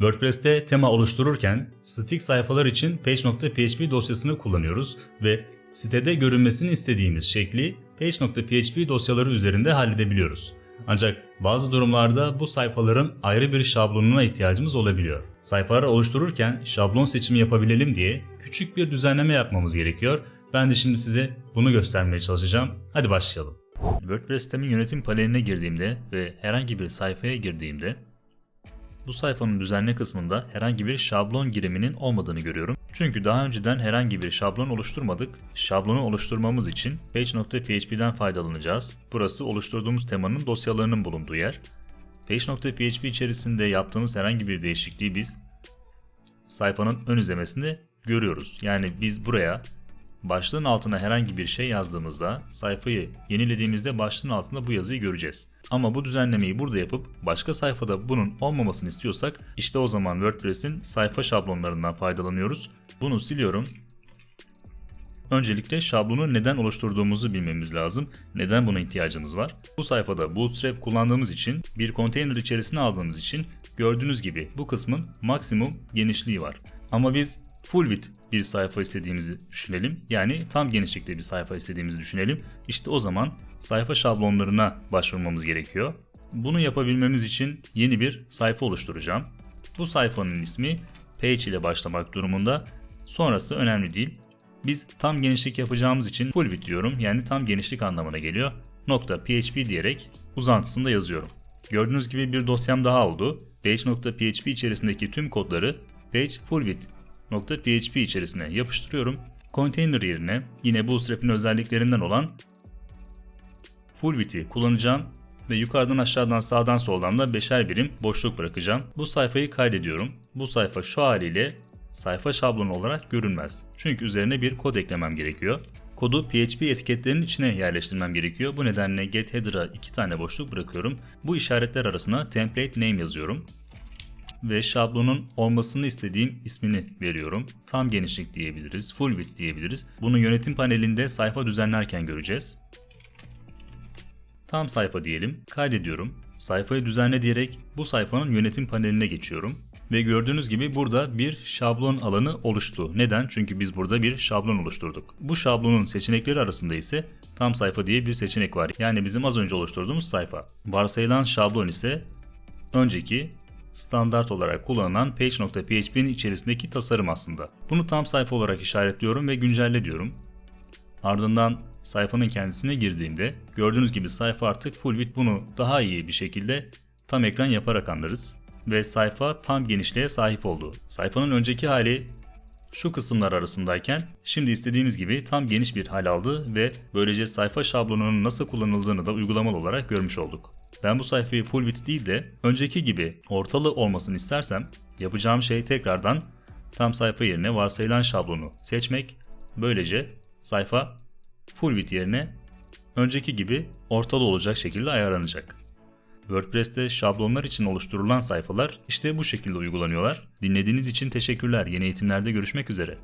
WordPress'te tema oluştururken statik sayfalar için page.php dosyasını kullanıyoruz ve sitede görünmesini istediğimiz şekli page.php dosyaları üzerinde halledebiliyoruz. Ancak bazı durumlarda bu sayfaların ayrı bir şablonuna ihtiyacımız olabiliyor. Sayfaları oluştururken şablon seçimi yapabilelim diye küçük bir düzenleme yapmamız gerekiyor. Ben de şimdi size bunu göstermeye çalışacağım. Hadi başlayalım. WordPress sistemin yönetim paneline girdiğimde ve herhangi bir sayfaya girdiğimde bu sayfanın düzenle kısmında herhangi bir şablon giriminin olmadığını görüyorum. Çünkü daha önceden herhangi bir şablon oluşturmadık. Şablonu oluşturmamız için page.php'den faydalanacağız. Burası oluşturduğumuz temanın dosyalarının bulunduğu yer. Page.php içerisinde yaptığımız herhangi bir değişikliği biz sayfanın ön izlemesinde görüyoruz. Yani biz buraya başlığın altına herhangi bir şey yazdığımızda sayfayı yenilediğimizde başlığın altında bu yazıyı göreceğiz. Ama bu düzenlemeyi burada yapıp başka sayfada bunun olmamasını istiyorsak işte o zaman WordPress'in sayfa şablonlarından faydalanıyoruz. Bunu siliyorum. Öncelikle şablonu neden oluşturduğumuzu bilmemiz lazım. Neden buna ihtiyacımız var? Bu sayfada Bootstrap kullandığımız için bir konteyner içerisine aldığımız için gördüğünüz gibi bu kısmın maksimum genişliği var. Ama biz full width bir sayfa istediğimizi düşünelim. Yani tam genişlikte bir sayfa istediğimizi düşünelim. İşte o zaman sayfa şablonlarına başvurmamız gerekiyor. Bunu yapabilmemiz için yeni bir sayfa oluşturacağım. Bu sayfanın ismi page ile başlamak durumunda. Sonrası önemli değil. Biz tam genişlik yapacağımız için full width diyorum. Yani tam genişlik anlamına geliyor. Nokta .php diyerek uzantısını yazıyorum. Gördüğünüz gibi bir dosyam daha oldu. Page.php içerisindeki tüm kodları page full width .php içerisine yapıştırıyorum. Container yerine yine Bootstrap'in özelliklerinden olan full width'i kullanacağım ve yukarıdan aşağıdan sağdan soldan da beşer birim boşluk bırakacağım. Bu sayfayı kaydediyorum. Bu sayfa şu haliyle sayfa şablonu olarak görünmez. Çünkü üzerine bir kod eklemem gerekiyor. Kodu PHP etiketlerinin içine yerleştirmem gerekiyor. Bu nedenle get header'a iki tane boşluk bırakıyorum. Bu işaretler arasına template name yazıyorum ve şablonun olmasını istediğim ismini veriyorum. Tam genişlik diyebiliriz, full width diyebiliriz. Bunu yönetim panelinde sayfa düzenlerken göreceğiz. Tam sayfa diyelim, kaydediyorum. Sayfayı düzenle diyerek bu sayfanın yönetim paneline geçiyorum. Ve gördüğünüz gibi burada bir şablon alanı oluştu. Neden? Çünkü biz burada bir şablon oluşturduk. Bu şablonun seçenekleri arasında ise tam sayfa diye bir seçenek var. Yani bizim az önce oluşturduğumuz sayfa. Varsayılan şablon ise önceki standart olarak kullanılan page.php'nin içerisindeki tasarım aslında. Bunu tam sayfa olarak işaretliyorum ve güncelle diyorum. Ardından sayfanın kendisine girdiğimde gördüğünüz gibi sayfa artık full width bunu daha iyi bir şekilde tam ekran yaparak anlarız. Ve sayfa tam genişliğe sahip oldu. Sayfanın önceki hali şu kısımlar arasındayken şimdi istediğimiz gibi tam geniş bir hal aldı ve böylece sayfa şablonunun nasıl kullanıldığını da uygulamalı olarak görmüş olduk. Ben bu sayfayı full width değil de önceki gibi ortalı olmasını istersem yapacağım şey tekrardan tam sayfa yerine varsayılan şablonu seçmek. Böylece sayfa full width yerine önceki gibi ortalı olacak şekilde ayarlanacak. WordPress'te şablonlar için oluşturulan sayfalar işte bu şekilde uygulanıyorlar. Dinlediğiniz için teşekkürler. Yeni eğitimlerde görüşmek üzere.